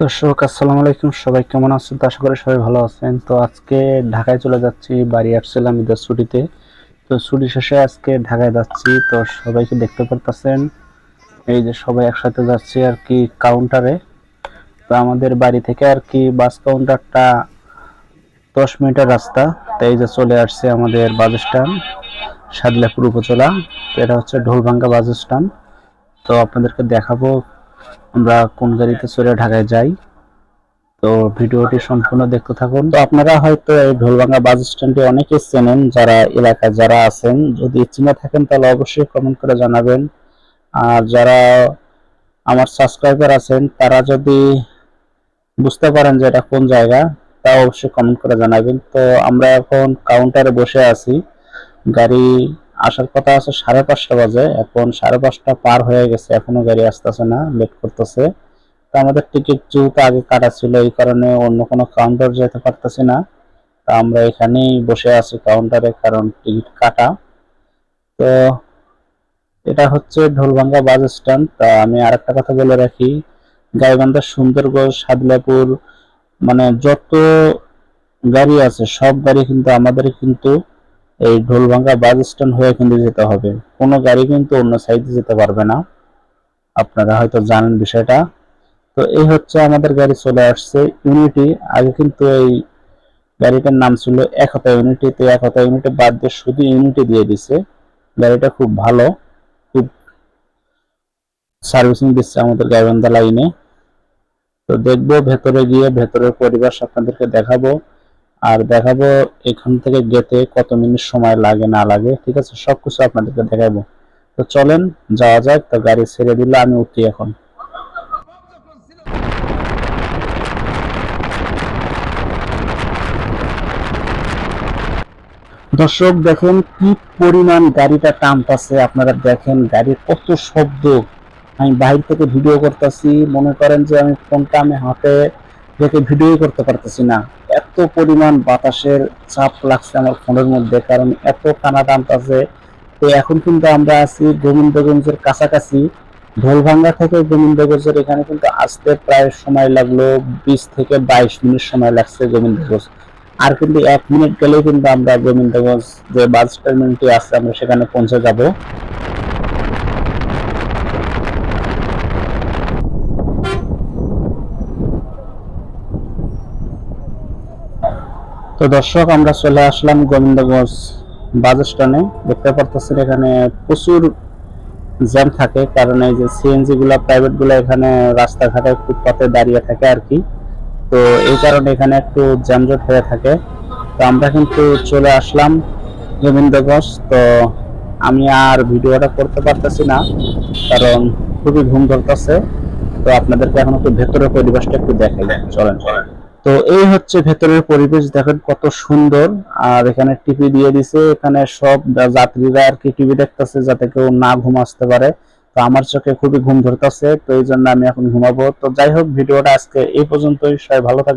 দর্শক, আসসালামু আলাইকুম। সবাই কেমন আছেন? আশা করি সবাই ভালো আছেন। তো আজকে ঢাকায় চলে যাচ্ছি, বাড়ি আসছিলাম ঈদের ছুটিতে। তো ছুটি শেষে আজকে ঢাকায় যাচ্ছি। তো সবাইকে দেখতে পারতেছেন। এই যে সবাই একসাথে যাচ্ছি আর কি কাউন্টারে তো আমাদের বাড়ি থেকে আর কি বাস কাউন্টারটা দশ মিনিটের রাস্তা। তো এই যে চলে আসছে আমাদের বাস স্ট্যান্ড সাদলাপুর উপজেলা। তো এটা হচ্ছে ঢোলভাঙ্গা বাস স্ট্যান্ড তো আপনাদেরকে দেখাবো আমরা কোন গাড়িতে চড়ে ঢাকায় যাই তো ভিডিওটি সম্পূর্ণ দেখতে থাকুন। তো আপনারা হয়তো এই ঢোলভাঙ্গা বাস স্ট্যান্ডে অনেকেই চেনেন যারা এলাকায় যারা আছেন। যদি চিনে থাকেন তাহলে অবশ্যই কমেন্ট করে জানাবেন। আর যারা আমার সাবস্ক্রাইবার আছেন তারা যদি বুঝতে পারেন যে এটা কোন জায়গা তা অবশ্যই কমেন্ট করে জানাবেন। তো আমরা এখন কাউন্টারে বসে আছি। গাড়ি আসার কথা আছে সাড়ে পাঁচটা বাজে। এখন সাড়ে পাঁচটা পার হয়ে গেছে, এখনও গাড়ি আসতেছে না লেট করতেছে। তো আমাদের টিকিট যেহেতু আগে কাটা ছিল, এই কারণে অন্য কোনো কাউন্টার যেতে পারতেছি না। তা আমরা এখানেই বসে আছি কাউন্টারে কারণ টিকিট কাটা। তো এটা হচ্ছে ঢোলভাঙ্গা বাস স্ট্যান্ড তা আমি আরেকটা কথা বলে রাখি, গাইবান্ধা সুন্দরগঞ্জ সাদলাপুর মানে যত গাড়ি আছে, সব গাড়ি কিন্তু আমাদের কিন্তু এই ঢোলভাঙ্গা বাস স্ট্যান্ড হয়ে কিন্তু যেতে হবে। কোনো গাড়ি কিন্তু অন্য সাইডে যেতে পারবে না। আপনারা হয়তো জানেন বিষয়টা। তো এই হচ্ছে আমাদের গাড়ি চলে আসছে ইউনিটি আগে কিন্তু এই গাড়িটার নাম ছিল একতা ইউনিটি তো একতা ইউনিটি বাদ দিয়ে শুধু ইউনিটি দিয়ে দিছে। গাড়িটা খুব ভালো। খুব সার্ভিসিং দিচ্ছে আমাদের গাইবান্ধা লাইনে। তো দেখব ভেতরে গিয়ে ভেতরের পরিবেশ আপনাদেরকে দেখাবো। আর দেখাবো এখান থেকে গেতে কত মিনিট সময় লাগে, না লাগে, ঠিক আছে? সবকিছু আপনাদেরকে দেখাবো। তো চলেন, যাওয়া যাক, তো গাড়ি ছেড়ে দিলে, আমি উঠি এখন। দর্শক, দেখেন কি পরিমাণ গাড়িটা টানতাছে, আপনারা দেখেন গাড়ির কত শব্দ। আমি বাইরে থেকে ভিডিও করতেছি, মনে করেন যে আমি ফোনটা আমি হাতে রেখে ভিডিও করতে পারতেছি না। এত পরিমাণ বাতাসের চাপ লাগছে আমার ফোনের মধ্যে, কারণ এত টানা টানতেছে তো এখন কিন্তু আমরা আছি গোবিন্দগঞ্জের কাছাকাছি। ঢোলভাঙ্গা থেকে গোবিন্দগঞ্জের এখানে কিন্তু আসতে প্রায় সময় লাগল বিশ থেকে বাইশ মিনিট সময় লাগছে গোবিন্দগঞ্জ। আর কিন্তু এক মিনিট গেলেই কিন্তু আমরা গোবিন্দগঞ্জ যে বাস টার্মিনালটি আছে, আমরা সেখানে পৌঁছে যাব। তো দর্শক, আমরা চলে আসলাম গোবিন্দগঞ্জ বাস স্ট্যান্ডে। দেখতে পারতেছেন এখানে প্রচুর জ্যাম থাকে, কারণ এই যে সিএনজি গুলা প্রাইভেটগুলা এখানে রাস্তাঘাটে ফুটপাতে দাঁড়িয়ে থাকে আর কি। তো এই কারণে এখানে একটু যানজট হয়ে থাকে। তো আমরা কিন্তু চলে আসলাম গোবিন্দগঞ্জ। তো আমি আর ভিডিওটা করতে পারতেছি না, কারণ খুবই ঘুম ধরতেছে। তো আপনাদেরকে এখন একটু ভেতরের পরিবেশটা একটু দেখাই। চলেন। তো এই হচ্ছে ভেতরের পরিবেশ, দেখেন কত সুন্দর। আর এখানে টিভি দিয়ে দিছে, এখানে সব যাত্রীরা আর কি টিভি দেখতেছে যাতে কেউ না ঘুম আসতে পারে। তো আমার চোখে খুবই ঘুম ধরতেছে, তো এই জন্য আমি এখন ঘুমাবো। তো যাই হোক, ভিডিওটা আজকে এই পর্যন্তই। সবাই ভালো থাকবে